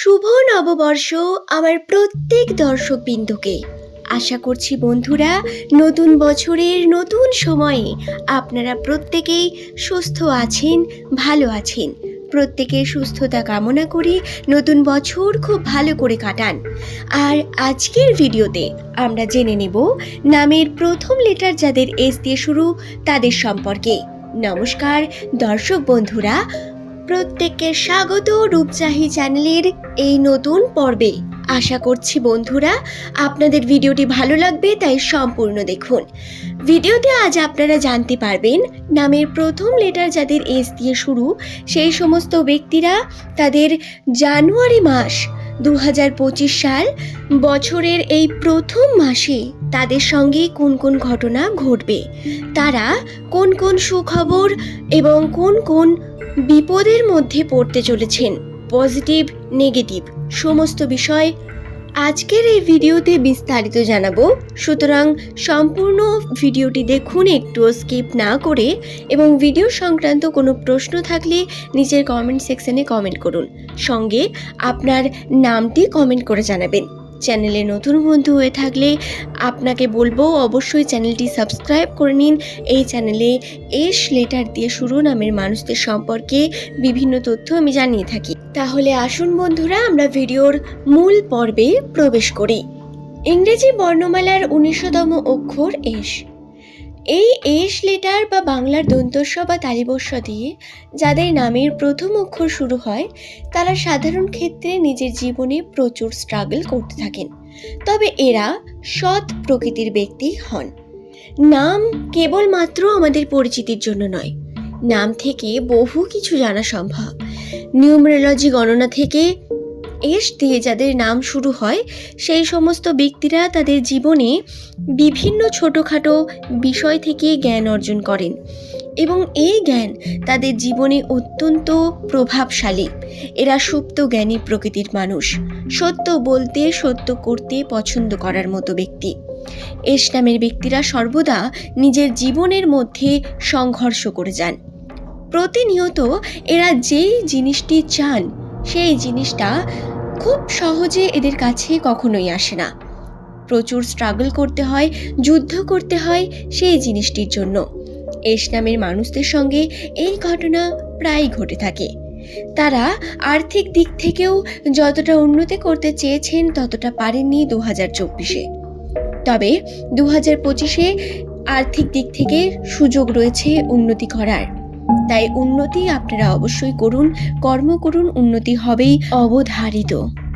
শুভ নববর্ষ আমার প্রত্যেক দর্শকবৃন্দকে। আশা করছি বন্ধুরা, নতুন বছরের নতুন সময়ে আপনারা প্রত্যেকেই সুস্থ আছেন, ভালো আছেন। প্রত্যেকের সুস্থতা কামনা করি নতুন বছর খুব ভালো করে কাটান। আর আজকের ভিডিওতে আমরা জেনে নেব নামের প্রথম লেটার যাদের এস দিয়ে শুরু, তাদের সম্পর্কে। নমস্কার, দর্শক বন্ধুরা প্রত্যেককে স্বাগত রূপচাহি চ্যানেলের এই নতুন পর্বে। আশা করছি বন্ধুরা, আপনাদের ভিডিওটি ভালো লাগবে, তাই সম্পূর্ণ দেখুন। ভিডিওতে আজ আপনারা জানতে পারবেন, নামের প্রথম লেটার যাদের এস দিয়ে শুরু, সেই সমস্ত ব্যক্তিরা তাদের জানুয়ারি মাস দু হাজার পঁচিশ সাল, বছরের এই প্রথম মাসে তাদের সঙ্গে কোন কোন ঘটনা ঘটবে। তারা কোন কোন সুখবর এবং কোন কোন বিপদের মধ্যে পড়তে চলেছেন। পজিটিভ, নেগেটিভ, সমস্ত বিষয় আজকের এই ভিডিওতে বিস্তারিত জানাব। সুতরাং সম্পূর্ণ ভিডিওটি দেখুন একটু স্কিপ না করে এবং ভিডিও সংক্রান্ত কোনো প্রশ্ন থাকলে নিচের কমেন্ট সেকশনে কমেন্ট করুন। সঙ্গে আপনার নামটি কমেন্ট করে জানাবেন। চ্যানেলে নতুন বন্ধু হয়ে থাকলে আপনাকে বলব অবশ্যই চ্যানেলটি সাবস্ক্রাইব করে নিন। এই চ্যানেলে এস লেটার দিয়ে শুরু নামের মানুষদের সম্পর্কে বিভিন্ন তথ্য আমি জানিয়ে থাকি। তাহলে আসুন বন্ধুরা, আমরা ভিডিওর মূল পর্বে প্রবেশ করি। ইংরেজি বর্ণমালার উনিশতম অক্ষর এস। এই এস লেটার বা বাংলার দন্তস্ব বা তালিবস্য দিয়ে যাদের নামের প্রথম অক্ষর শুরু হয়, তারা সাধারণ ক্ষেত্রে নিজের জীবনে প্রচুর স্ট্রাগল করতে থাকেন। তবে এরা সৎ প্রকৃতির ব্যক্তি হন। নাম কেবলমাত্র আমাদের পরিচিতির জন্য নয়, নাম থেকে বহু কিছু জানা সম্ভব। নিউমারোলজি গণনা থেকে এস দিয়ে যাদের নাম শুরু হয়, সেই সমস্ত ব্যক্তিরা তাদের জীবনে বিভিন্ন ছোটোখাটো বিষয় থেকে জ্ঞান অর্জন করেন এবং এই জ্ঞান তাদের জীবনে অত্যন্ত প্রভাবশালী। এরা সুপ্ত জ্ঞানী প্রকৃতির মানুষ, সত্য বলতে, সত্য করতে পছন্দ করার মতো ব্যক্তি। এস নামের ব্যক্তিরা সর্বদা নিজের জীবনের মধ্যে সংঘর্ষ করে যান। প্রতিনিয়ত এরা যেই জিনিসটি চান, সেই জিনিসটা খুব সহজে এদের কাছে কখনোই আসে না। প্রচুর স্ট্রাগল করতে হয়, যুদ্ধ করতে হয় সেই জিনিসটির জন্য। এস নামের মানুষদের সঙ্গে এই ঘটনা প্রায় ঘটে থাকে। তারা আর্থিক দিক থেকেও যতটা উন্নতি করতে চেয়েছেন ততটা পারেননি দু হাজার চব্বিশে। তবে দু হাজার পঁচিশে আর্থিক দিক থেকে সুযোগ রয়েছে উন্নতি করার। তাই উন্নতি আপনারা অবশ্যই করুন, কর্ম করুন, উন্নতি হবেই অবধারিত।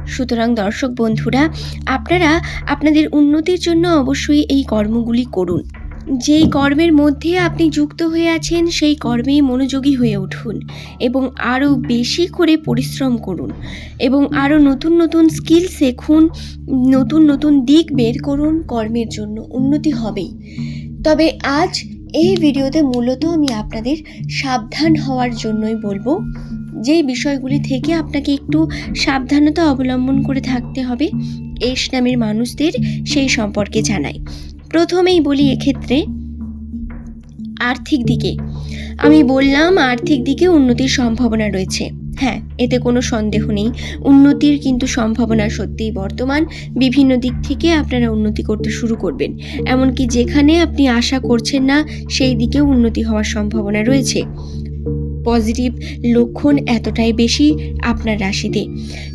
সুতরাং দর্শক বন্ধুরা, আপনারা আপনাদের উন্নতির জন্য অবশ্যই এই কর্মগুলি করুন। যেই কর্মের মধ্যে আপনি যুক্ত হয়ে আছেন, সেই কর্মেই মনোযোগী হয়ে উঠুন এবং আরও বেশি করে পরিশ্রম করুন এবং আরও নতুন নতুন স্কিল শেখুন, নতুন নতুন দিক বের করুন, কর্মের জন্য উন্নতি হবেই। তবে আজ এই ভিডিওতে মূলত আমি আপনাদের সাবধান হওয়ার জন্যই বলব যেই বিষয়গুলি থেকে আপনাকে একটু সাবধানতা অবলম্বন করে থাকতে হবে, এস নামের মানুষদের সেই সম্পর্কে জানাই। প্রথমেই বলি এক্ষেত্রে আর্থিক দিকে। আমি বললাম আর্থিক দিকে উন্নতির সম্ভাবনা রয়েছে। হ্যাঁ এতে কোনো সন্দেহ নেই। উন্নতির কিন্তু সম্ভাবনা সত্যিই বর্তমান। বিভিন্ন দিক থেকে আপনারা উন্নতি করতে শুরু করবেন। এমনকি যেখানে আপনি আশা করছেন না, সেই দিকেও উন্নতি হওয়ার সম্ভাবনা রয়েছে। পজিটিভ লক্ষণ এতটাই বেশি আপনার রাশিতে।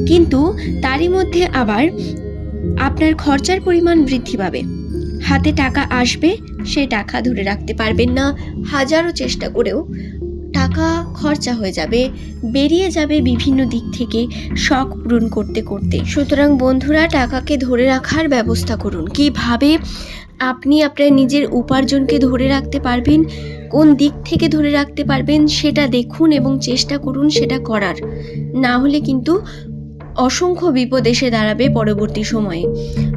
কিন্তু তারই মধ্যে আবার আপনার খরচার পরিমাণ বৃদ্ধি পাবে। হাতে টাকা আসবে, সে টাকা ধরে রাখতে পারবেন না। হাজারো চেষ্টা করেও টাকা খরচা হয়ে যাবে, বেরিয়ে যাবে বিভিন্ন দিক থেকে শখ পূরণ করতে করতে। সুতরাং বন্ধুরা, টাকাকে ধরে রাখার ব্যবস্থা করুন। কীভাবে আপনি আপনার নিজের উপার্জনকে ধরে রাখতে পারবেন কোন দিক থেকে ধরে রাখতে পারবেন সেটা দেখুন এবং চেষ্টা করুন সেটা করার। না হলে কিন্তু অসংখ্য বিপদ এসে দাঁড়াবে পরবর্তী সময়ে।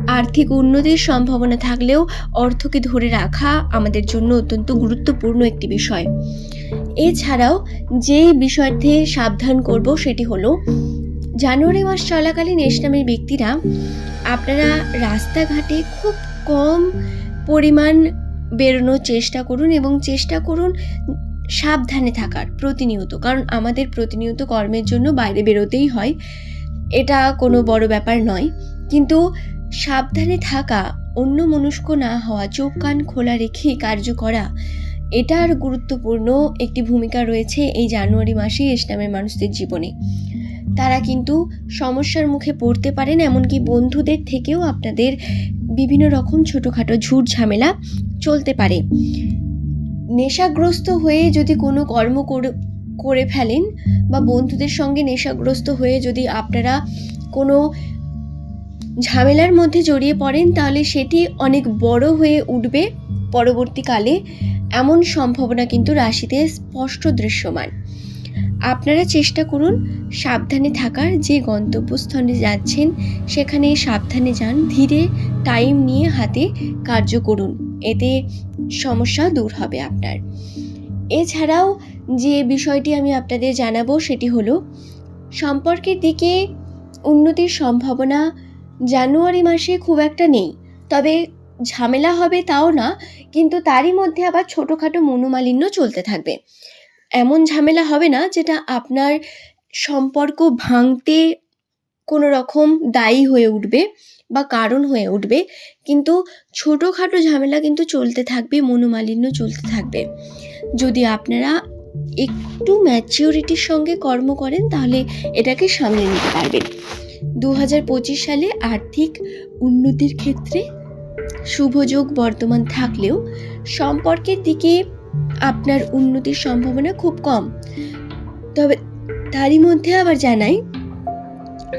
আর্থিক উন্নতির সম্ভাবনা থাকলেও অর্থকে ধরে রাখা আমাদের জন্য অত্যন্ত গুরুত্বপূর্ণ একটি বিষয়। এছাড়াও যেই বিষয়তে সাবধান করব সেটি হলো, জানুয়ারি মাস চলাকালীন এস নামের ব্যক্তিরা, আপনারা রাস্তাঘাটে খুব কম পরিমাণ বেরোনোর চেষ্টা করুন এবং চেষ্টা করুন সাবধানে থাকার প্রতিনিয়ত, কারণ আমাদের প্রতিনিয়ত কর্মের জন্য বাইরে বেরোতেই হয়। এটা কোনো বড় ব্যাপার নয়। কিন্তু সাবধানে থাকা, অন্য মনস্ক না হওয়া, চোখ কান খোলা রেখে কার্য করা, এটার গুরুত্বপূর্ণ একটি ভূমিকা রয়েছে এই জানুয়ারি মাসে ইসলামের মানুষদের জীবনে। তারা কিন্তু সমস্যার মুখে পড়তে পারেন, এমনকি বন্ধুদের থেকেও আপনাদের বিভিন্ন রকম ছোটোখাটো ঝুট ঝামেলা চলতে পারে। নেশাগ্রস্ত হয়ে যদি কোনো কর্ম করে- ফেলেন বা বন্ধুদের সঙ্গে নেশাগ্রস্ত হয়ে যদি আপনারা কোনো ঝামেলার মধ্যে জড়িয়ে পড়েন, তাহলে সেটি অনেক বড় হয়ে উঠবে পরবর্তীকালে। এমন সম্ভাবনা কিন্তু রাশিতে স্পষ্ট দৃশ্যমান। আপনারা চেষ্টা করুন সাবধানে থাকার। যে গন্তব্যস্থলে যাচ্ছেন, সেখানে সাবধানে যান। ধীরে টাইম নিয়ে হাতে কার্য করুন। এতে সমস্যা দূর হবে আপনার। এছাড়াও যে বিষয়টি আমি আপনাদের জানাব সেটি হলো, সম্পর্কের দিকে উন্নতির সম্ভাবনা জানুয়ারি মাসে খুব একটা নেই। তবে ঝামেলা হবে তাও না, কিন্তু তারই মধ্যে আবার ছোটোখাটো মনোমালিন্য চলতে থাকবে। এমন ঝামেলা হবে না যেটা আপনার সম্পর্ক ভাঙতে কোনো রকম দায়ী হয়ে উঠবে। বা কারণ হয়ে উঠবে। কিন্তু ছোটোখাটো ঝামেলা কিন্তু চলতে থাকবে, মনোমালিন্য চলতে থাকবে। যদি আপনারা একটু ম্যাচিওরিটির সঙ্গে কর্ম করেন, তাহলে এটাকে সামলে নিতে পারবেন। দু হাজার পঁচিশ সালে আর্থিক উন্নতির ক্ষেত্রে শুভযোগ বর্তমান থাকলেও সম্পর্কের দিকে আপনার উন্নতির সম্ভাবনা খুব কম। তবে তারই মধ্যে আবার জানাই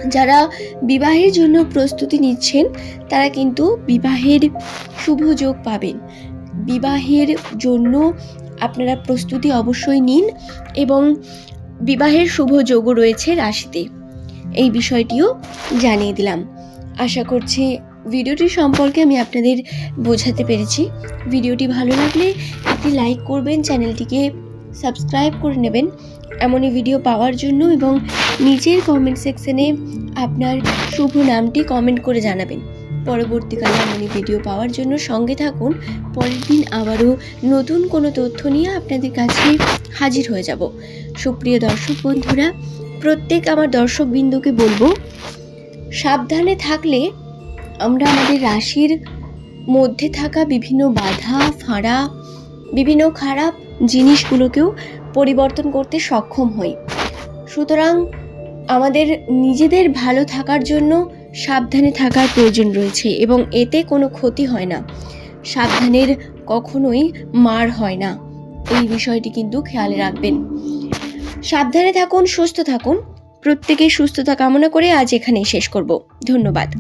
যারা বিবাহের জন্য প্রস্তুতি নিচ্ছেন, তারা কিন্তু বিবাহের শুভ যোগ পাবেন। বিবাহের জন্য আপনারা প্রস্তুতি অবশ্যই নিন এবং বিবাহের শুভ যোগও রয়েছে রাশিতে। এই বিষয়টিও জানিয়ে দিলাম। আশা করছি ভিডিওটি সম্পর্কে আমি আপনাদের বোঝাতে পেরেছি। ভিডিওটি ভালো লাগলে একটি লাইক করবেন, চ্যানেলটিকে সাবস্ক্রাইব করে নেবেন। এমনই ভিডিও পাওয়ার জন্য এবং নিচের কমেন্ট সেকশনে আপনার শুভ নামটি কমেন্ট করে জানাবেন। পরবর্তীকালে এমনই ভিডিও পাওয়ার জন্য সঙ্গে থাকুন। পরের দিন আবারও নতুন কোনো তথ্য নিয়ে আপনাদের কাছে হাজির হয়ে যাব। সুপ্রিয় দর্শক বন্ধুরা, প্রত্যেক আমার দর্শকবৃন্দকে বলব, সাবধানে থাকলে আমরা আমাদের রাশির মধ্যে থাকা বিভিন্ন বাধা, ফাঁড়া, বিভিন্ন খারাপ জিনিসগুলোকেও পরিবর্তন করতে সক্ষম হই। সুতরাং আমাদের নিজেদের ভালো থাকার জন্য সাবধানে থাকার প্রয়োজন রয়েছে এবং এতে কোনো ক্ষতি হয় না। সাবধানের কখনোই মার হয় না। এই বিষয়টি কিন্তু খেয়াল রাখবেন। সাবধানে থাকুন, সুস্থ থাকুন। প্রত্যেকের সুস্থতা কামনা করে আজ এখানেই শেষ করব। ধন্যবাদ।